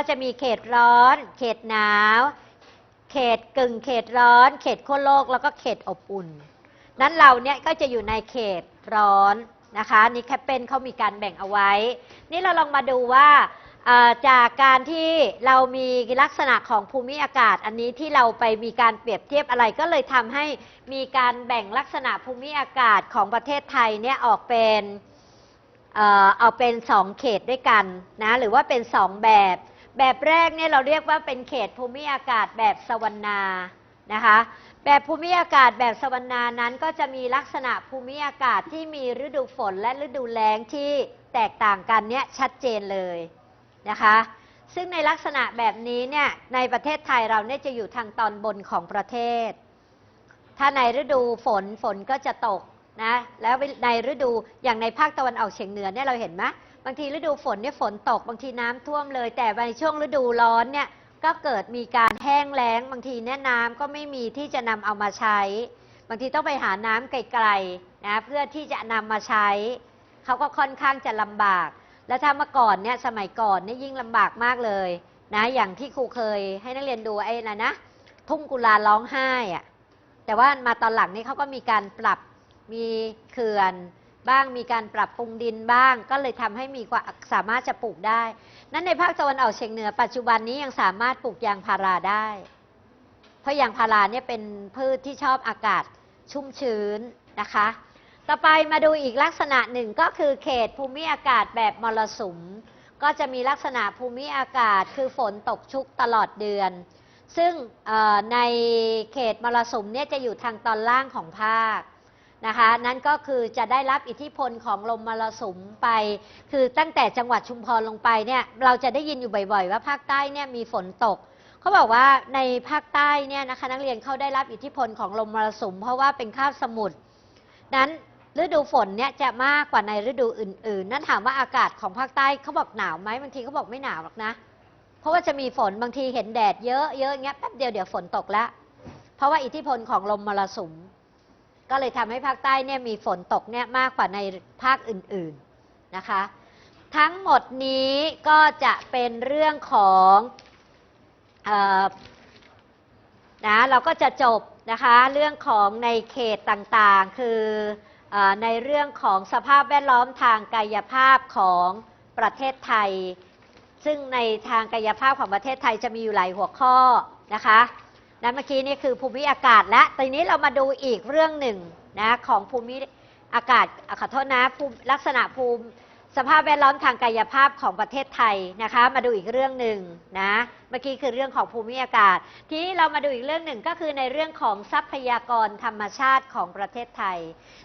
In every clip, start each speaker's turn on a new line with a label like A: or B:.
A: ก็จะมีเขตร้อน เขตหนาว เขตกึ่ง เขตร้อน เขตขั้วโลก แล้วก็เขตอบอุ่น นั้นเราเนี่ยก็จะอยู่ในเขตร้อนนะคะนี่แคปเปนเขามีการแบ่งเอาไว้ นี่เราลองมาดูว่าจากการที่เรามีลักษณะของภูมิอากาศ อันนี้ที่เราไปมีการเปรียบเทียบอะไรก็เลยทำให้มีการแบ่งลักษณะภูมิอากาศของประเทศไทยเนี่ยออกเป็นเอ่อเอาเป็นสองเขตด้วยกันนะหรือว่าเป็นสองแบบ แบบแรกเนี่ยเราเรียกว่าเป็นเขตภูมิอากาศแบบสวรรณานะคะแบบภูมิอากาศแบบสวรรณานั้นก็จะมีลักษณะภูมิอากาศที่มีฤดูฝนและฤดูแล้งที่แตกต่างกันเนี่ยชัดเจนเลยนะคะซึ่งในลักษณะแบบนี้เนี่ยในประเทศไทยเราเนี่ยจะอยู่ทางตอนบนของประเทศ ถ้าในฤดูฝนฝนก็จะตกนะแล้วในฤดูอย่างในภาคตะวันออกเฉียงเหนือเนี่ยเราเห็นไหมางทีฤดูฝนเนี่ยฝนตกบางทีน้ำท่วมเลย แต่ในช่วงฤดูร้อนเนี่ยก็เกิดมีการแห้งแล้ง บางทีเนี่ยน้ำก็ไม่มีที่จะนำเอามาใช้ บางทีต้องไปหาน้ำไกลๆนะเพื่อที่จะนำมาใช้เขาก็ค่อนข้างจะลำบาก แล้วถ้าเมื่อก่อนเนี่ยสมัยก่อนเนี่ยยิ่งลำบากมากเลยนะอย่างที่ครูเคยให้นักเรียนดูไอ้นะนะทุ่งกุลาร้องไห้อะแต่ว่ามาตอนหลังนี่เขาก็มีการปรับมีเขื่อน บ้าง มีการปรับปรุงดินบ้าง ก็เลยทำให้มีความสามารถจะปลูกได้ นั้นในภาคตะวันออกเฉียงเหนือ ปัจจุบันนี้ยังสามารถปลูกยางพาราได้ เพราะยางพาราเนี่ยเป็นพืชที่ชอบอากาศชุ่มชื้นนะคะ ต่อไปมาดูอีกลักษณะหนึ่งก็คือเขตภูมิอากาศแบบมรสุม ก็จะมีลักษณะภูมิอากาศคือฝนตกชุกตลอดเดือน ซึ่งในเขตมรสุมเนี่ยจะอยู่ทางตอนล่างของภาค นะคะ นั่นก็คือจะได้รับอิทธิพลของลมมรสุมไป คือตั้งแต่จังหวัดชุมพรลงไปเนี่ยเราจะได้ยินอยู่บ่อย ๆ ว่าภาคใต้เนี่ยมีฝนตกเขาบอกว่าในภาคใต้เนี่ยนะคะนักเรียนเขาได้รับอิทธิพลของลมมรสุม เพราะว่าเป็นคาบสมุทรนั้นฤดูฝนเนี่ยจะมากกว่าในฤดูอื่น ๆ นั่นถามว่าอากาศของภาคใต้เขาบอกหนาวไหมบางทีเขาบอกไม่หนาวหรอกนะ เพราะว่าจะมีฝนบางทีเห็นแดดเยอะเยอะเงี้ยแป๊บเดียวเดี๋ยวฝนตกแล้ว เพราะว่าอิทธิพลของลมมรสุม ก็เลยทำให้ภาคใต้เนี่ยมีฝนตกเนี่ยมากกว่าในภาคอื่นๆนะคะ ทั้งหมดนี้ก็จะเป็นเรื่องของออนะเราก็จะจบนะคะเรื่องของในเขตต่างๆ คืออในเรื่องของสภาพแวดล้อมทางกายภาพของประเทศไทย ซึ่งในทางกายภาพของประเทศไทยจะมีอยู่หลายหัวข้อนะคะ และเมื่อกี้นี่คือภูมิอากาศและทีนี้เรามาดูอีกเรื่องหนึ่งนะของภูมิอากาศขอโทษนะภูมิลักษณะภูมิสภาพแวดล้อมทางกายภาพของประเทศไทยนะคะ มาดูอีกเรื่องหนึ่งนะเมื่อกี้คือเรื่องของภูมิอากาศ ทีนี้เรามาดูอีกเรื่องหนึ่งก็คือในเรื่องของทรัพยากรธรรมชาติของประเทศไทย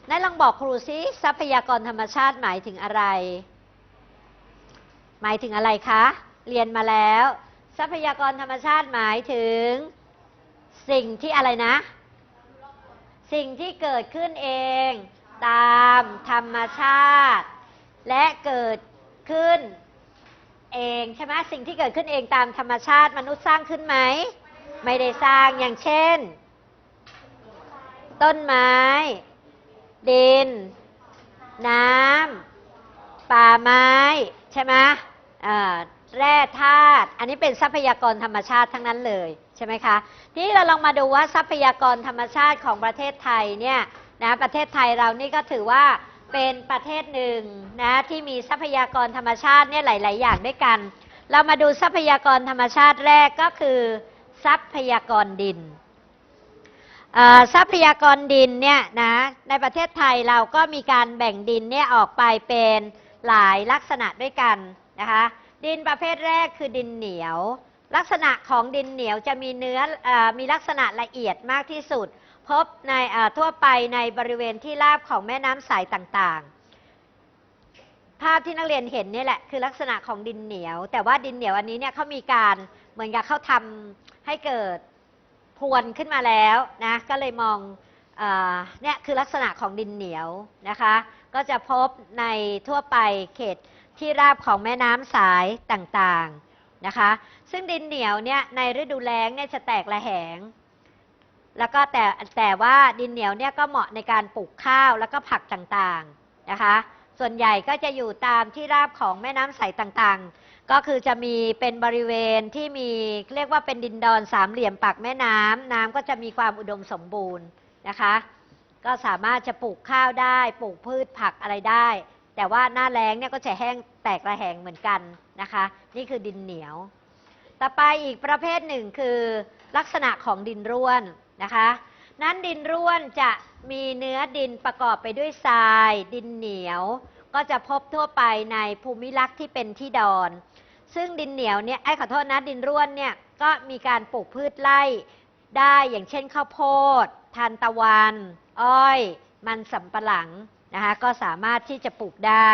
A: นั่นลองบอกครูซิทรัพยากรธรรมชาติหมายถึงอะไร หมายถึงอะไรคะ เรียนมาแล้ว ทรัพยากรธรรมชาติหมายถึง สิ่งที่อะไรนะ สิ่งที่เกิดขึ้นเอง ตามธรรมชาติ และเกิดขึ้นเองใช่ไหมสิ่งที่เกิดขึ้นเองตามธรรมชาติมนุษย์สร้างขึ้นไหม ไม่ได้สร้างอย่างเช่น ต้นไม้ ดิน น้ำป่าไม้ใช่ไหมแร่ธาตุอันนี้เป็นทรัพยากรธรรมชาติทั้งนั้นเลย ใช่ไหมคะทีนี้เราลองมาดูว่าทรัพยากรธรรมชาติของประเทศไทยเนี่ยนะประเทศไทยเรานี่ก็ถือว่าเป็นประเทศหนึ่งนะที่มีทรัพยากรธรรมชาติเนี่ยหลาย ๆ อย่างด้วยกัน เรามาดูทรัพยากรธรรมชาติแรกก็คือ ทรัพยากรดินทรัพยากรดินเนี่ยนะในประเทศไทยเราก็มีการแบ่งดินเนี่ยออกไปเป็นหลายลักษณะด้วยกันนะคะดินประเภทแรกคือดินเหนียว ลักษณะของดินเหนียวจะมีเนื้ออมีลักษณะละเอียดมากที่สุด พบในทั่วไปในบริเวณที่ราบของแม่น้ำสายต่างๆ ภาพที่นักเรียนเห็นนี่แหละคือลักษณะของดินเหนียว แต่ว่าดินเหนียวอันนี้เนี่ยเขามีการเหมือนกับเขาทำให้เกิดพรวนขึ้นมาแล้วนะก็เลยมองเนี่ยคือลักษณะของดินเหนียวนะคะ ก็จะพบในทั่วไปเขตที่ราบของแม่น้ำสายต่างๆ นะคะ ซึ่งดินเหนียวเนี่ยในฤดูแล้งเนี่ยจะแตกระแหง แล้วก็แต่แต่ว่าดินเหนียวเนี่ยก็เหมาะในการปลูกข้าวแล้วก็ผักต่างๆนะคะ ส่วนใหญ่ก็จะอยู่ตามที่ราบของแม่น้ำใสต่างๆ ก็คือจะมีเป็นบริเวณที่มีเรียกว่าเป็นดินดอนสามเหลี่ยมปากแม่น้ำน้ำก็จะมีความอุดมสมบูรณ์นะคะ ก็สามารถจะปลูกข้าวได้ ปลูกพืชผักอะไรได้ แต่ว่าหน้าแล้งเนี่ยก็จะแห้ง แตกระแหงเหมือนกันนะคะ นี่คือดินเหนียว ต่อไปอีกประเภทหนึ่งคือลักษณะของดินร่วนนะคะ นั้นดินร่วนจะมีเนื้อดินประกอบไปด้วยทราย ดินเหนียว ก็จะพบทั่วไปในภูมิลักษณ์ที่เป็นที่ดอน ซึ่งดินเหนียวเนี่ยไอ้ขอโทษนะดินร่วนเนี่ยก็มีการปลูกพืชไร่ได้อย่างเช่นข้าวโพดทานตะวัน อ้อย มันสำปะหลังนะคะก็สามารถที่จะปลูกได้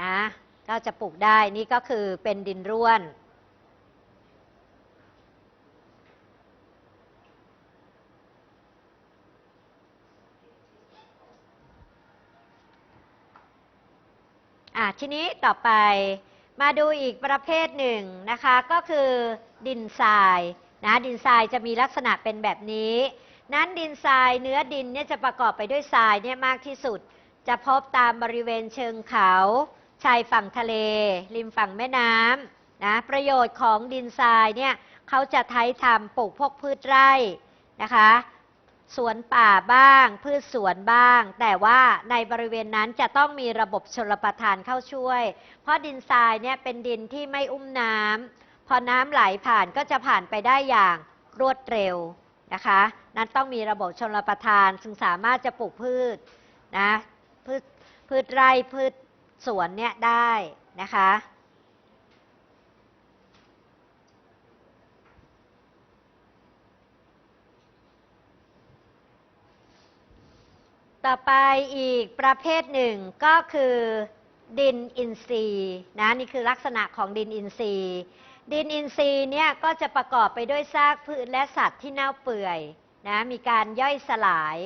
A: นะก็จะปลูกได้นี่ก็คือเป็นดินร่วน อะทีนี้ต่อไปมาดูอีกประเภทหนึ่งนะคะ ก็คือดินทรายนะดินทรายจะมีลักษณะเป็นแบบนี้ นั้นดินทรายเนื้อดินเนี่ยจะประกอบไปด้วยทรายเนี่ยมากที่สุด จะพบตามบริเวณเชิงเขา ชายฝั่งทะเล ริมฝั่งแม่น้ำนะประโยชน์ของดินทรายเนี่ยเขาจะใช้ทำปลูกพวกพืชไร่นะคะสวนป่าบ้าง พืชสวนบ้าง แต่ว่าในบริเวณนั้นจะต้องมีระบบชลประทานเข้าช่วย เพราะดินทรายเนี่ยเป็นดินที่ไม่อุ้มน้ำพอน้ำไหลผ่านก็จะผ่านไปได้อย่างรวดเร็วนะคะ นั้นต้องมีระบบชลประทาน ซึ่งสามารถจะปลูกพืชนะพืชพืชไร่พืช สวนเนี่ยได้นะคะ ต่อไปอีกประเภทหนึ่งก็คือดินอินทรีย์นะนี่คือลักษณะของดินอินทรีย์ดินอินทรีย์เนี่ยก็จะประกอบไปด้วยซากพืชและสัตว์ที่เน่าเปื่อยนะมีการย่อยสลาย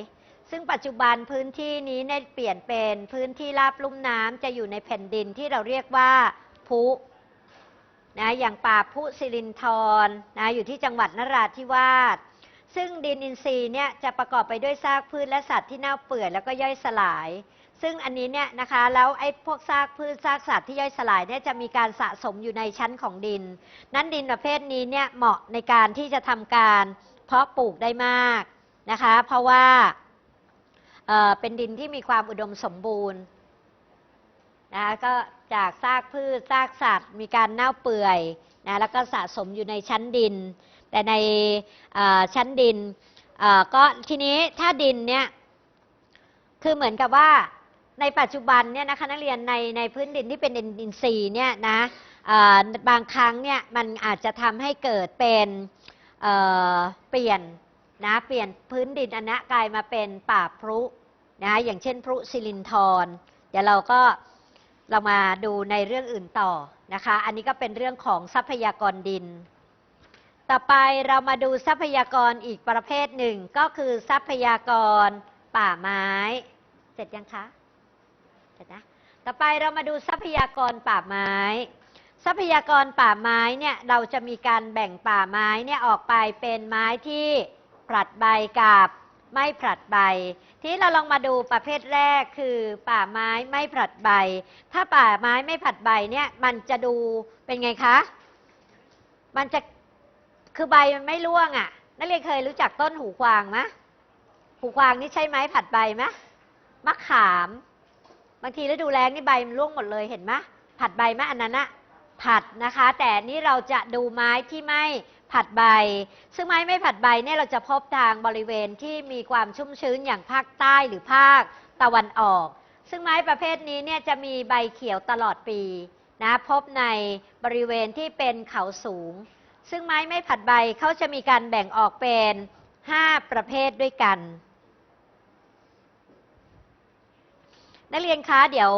A: ซึ่งปัจจุบันพื้นที่นี้ได้เปลี่ยนเป็นพื้นที่ราบลุ่มน้ำจะอยู่ในแผ่นดินที่เราเรียกว่าพุนะอย่างป่าพุสิรินทรนะอยู่ที่จังหวัดนราธิวาสซึ่งดินอินทรีย์เนี่ยจะประกอบไปด้วยซากพืชและสัตว์ที่เน่าเปื่อยแล้วก็ย่อยสลาย ซึ่งอันนี้เนี่ยนะคะแล้วไอ้พวกซากพืชซากสัตว์ที่ย่อยสลายเนี่ยจะมีการสะสมอยู่ในชั้นของดิน นั้นดินประเภทนี้เนี่ยเหมาะในการที่จะทำการเพาะปลูกได้มากนะคะ เพราะว่า เป็นดินที่มีความอุดมสมบูรณ์นะก็จากซากพืชซากสัตว์ มีการเน่าเปื่อยนะแล้วก็สะสมอยู่ในชั้นดิน แต่ในชั้นดินก็ทีนี้ถ้าดินเนี่ยคือเหมือนกับว่าในปัจจุบันเนี่ยนะคะนักเรียนในในพื้นดินที่เป็นดินอินทรีย์เนี่ยนะบางครั้งเนี่ยมันอาจจะทำให้เกิดเป็นเเปลี่ยนนะเปลี่ยนพื้นดินอันกกลายมาเป็นป่าพรุ นะอย่างเช่นพรุสิรินทรเดี๋ยวเราก็เรามาดูในเรื่องอื่นต่อนะคะ อันนี้ก็เป็นเรื่องของทรัพยากรดิน ต่อไปเรามาดูทรัพยากรอีกประเภทหนึ่งก็คือทรัพยากรป่าไม้ เสร็จยังคะเสร็จนะต่อไปเรามาดูทรัพยากรป่าไม้ ทรัพยากรป่าไม้เนี่ยเราจะมีการแบ่งป่าไม้เนี่ยออกไปเป็นไม้ที่ผลัดใบกับ ไม่ผลัดใบ ที่เราลองมาดูประเภทแรกคือป่าไม้ไม่ผลัดใบ ถ้าป่าไม้ไม่ผลัดใบเนี่ยมันจะดูเป็นไงคะ มันจะคือใบมันไม่ร่วงอะ่ะ นักเรียนเคยรู้จักต้นหูกวางไหมหูกวางนี่ใช่ไหมผัดใบไหมมะขาม บางทีฤดูแล้งนี่ใบมันร่วงหมดเลยเห็นไหมผัดใบไหมอันนั้นอะผัดนะคะ แต่นี่เราจะดูไม้ที่ไม่ ผัดใบ ซึ่งไม้ไม่ผัดใบเนี่ยเราจะพบทางบริเวณที่มีความชุ่มชื้นอย่างภาคใต้หรือภาคตะวันออก ซึ่งไม้ประเภทนี้เนี่ยจะมีใบเขียวตลอดปีนะพบในบริเวณที่เป็นเขาสูง ซึ่งไม้ไม่ผัดใบเขาจะมีการแบ่งออกเป็น 5 ประเภทด้วยกันนักเรียนคะเดี๋ยว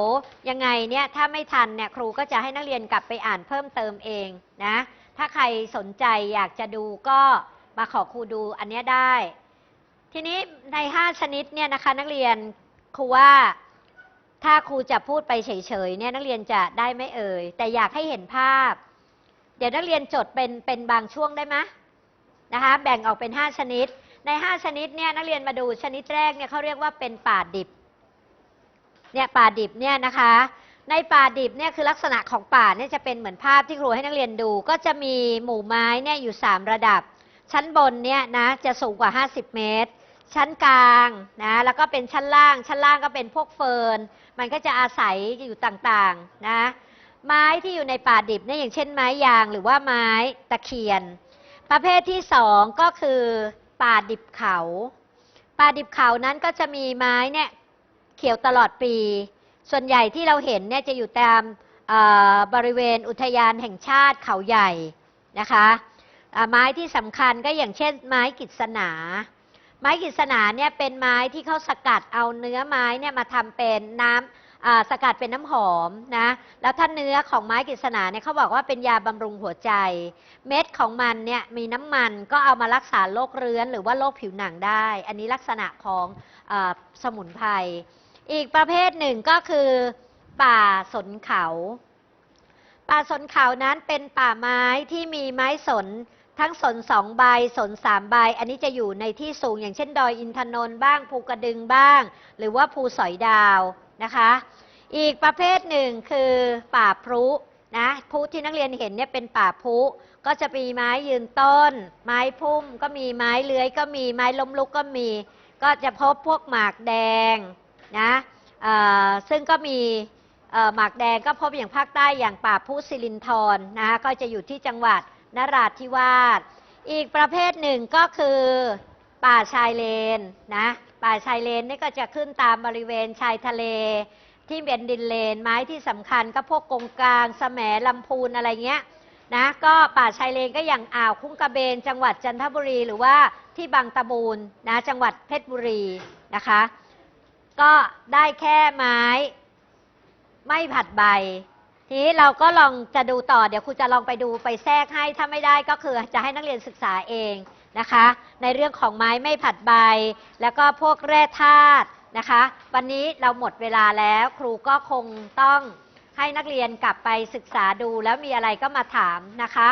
A: ยังไงเนี่ยถ้าไม่ทันเนี่ยครูก็จะให้นักเรียนกลับไปอ่านเพิ่มเติมเองนะ ถ้าใครสนใจอยากจะดูก็มาขอครูดูอันนี้ได้ ทีนี้ใน 5 ชนิดเนี่ยนะคะนักเรียนครูว่าถ้าครูจะพูดไปเฉยๆเนี่ยนักเรียนจะได้ไม่เอ่ย แต่อยากให้เห็นภาพ เดี๋ยวนักเรียนจดเป็นเป็นบางช่วงได้ไหมนะคะแบ่งออกเป็น 5 ชนิด ใน 5 ชนิดเนี่ยนักเรียนมาดูชนิดแรกเนี่ยเขาเรียกว่าเป็นป่าดิบเนี่ยป่าดิบเนี่ยนะคะ ในป่าดิบเนี่ยคือลักษณะของป่าเนี่ยจะเป็นเหมือนภาพที่ครูให้นักเรียนดู ก็จะมีหมู่ไม้เนี่ยอยู่ 3 ระดับ ชั้นบนเนี่ยนะจะสูงกว่า 50 เมตร ชั้นกลางนะแล้วก็เป็นชั้นล่าง ชั้นล่างก็เป็นพวกเฟิร์นมันก็จะอาศัยอยู่ต่างๆนะไม้ที่อยู่ในป่าดิบเนี่ยอย่างเช่นไม้ยางหรือว่าไม้ตะเคียน ประเภทที่สองก็คือป่าดิบเขา ป่าดิบเขานั้นก็จะมีไม้เนี่ยเขียวตลอดปี ส่วนใหญ่ที่เราเห็นเนี่ยจะอยู่ตามบริเวณอุทยานแห่งชาติเขาใหญ่นะคะไม้ที่สำคัญก็อย่างเช่น ไม้กิษณาไม้กิษณาเนี่ยเป็นไม้ที่เขาสกัดเอาเนื้อไม้เนี่ยมาทำเป็นน้ำสกัดเป็นน้ำหอมนะแล้วถ้าเนื้อของไม้กฤษณาเนี่ยเขาบอกว่าเป็นยาบำรุงหัวใจ เม็ดของมันเนี่ยมีน้ำมันก็เอามารักษาโรคเรื้อนหรือว่าโรคผิวหนังได้ อันนี้ลักษณะของอสมุนไพร อีกประเภทหนึ่งก็คือ ป่าสนเขา ป่าสนเขานั้นเป็นป่าไม้ที่มีไม้สนทั้งสนสองใบสนสามใบ อันนี้จะอยู่ในที่สูงอย่างเช่น ดอยอินทนนท์บ้างภูกระดึงบ้าง หรือว่าภูสอยดาวนะคะ อีกประเภทหนึ่งคือป่าพรุนะพรุที่นักเรียนเห็นเนี่ยเป็นป่าพรุก็จะมีไม้ยืนต้น ไม้พุ่มก็มีไม้เลื้อยก็มีไม้ล้มลุกก็มี ก็จะพบพวกหมากแดง นะซึ่งก็มีหมากแดงก็พบอย่างภาคใต้อย่างป่าพุสิลินทรนะคะก็จะอยู่ที่จังหวัดนราธิวาสอีกประเภทหนึ่งก็คือ ป่าชายเลนนะป่าชายเลนนี่ก็จะขึ้นตามบริเวณชายทะเล ที่เป็นดินเลนไม้ที่สำคัญก็พวกกงกลางแสมลำพูนอะไรเงี้ยนะก็ป่าชายเลนก็อย่างอ่าวคุ้งกระเบน จังหวัดจันทบุรี หรือว่าที่บางตะบูนนะจังหวัดเพชรบุรีนะคะ ก็ได้แค่ไม้ ไม่ผัดใบ ทีนี้เราก็ลองจะดูต่อเดี๋ยวครูจะลองไปดูไปแทรกให้ถ้าไม่ได้ก็คือจะให้นักเรียนศึกษาเองนะคะ ในเรื่องของไม้ไม่ผัดใบ แล้วก็พวกแร่ธาตุนะคะ วันนี้เราหมดเวลาแล้วครูก็คงต้องให้นักเรียนกลับไปศึกษาดูแล้วมีอะไรก็มาถามนะคะ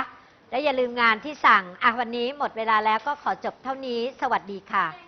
A: และอย่าลืมงานที่สั่งอะวันนี้หมดเวลาแล้วก็ขอจบเท่านี้ สวัสดีค่ะ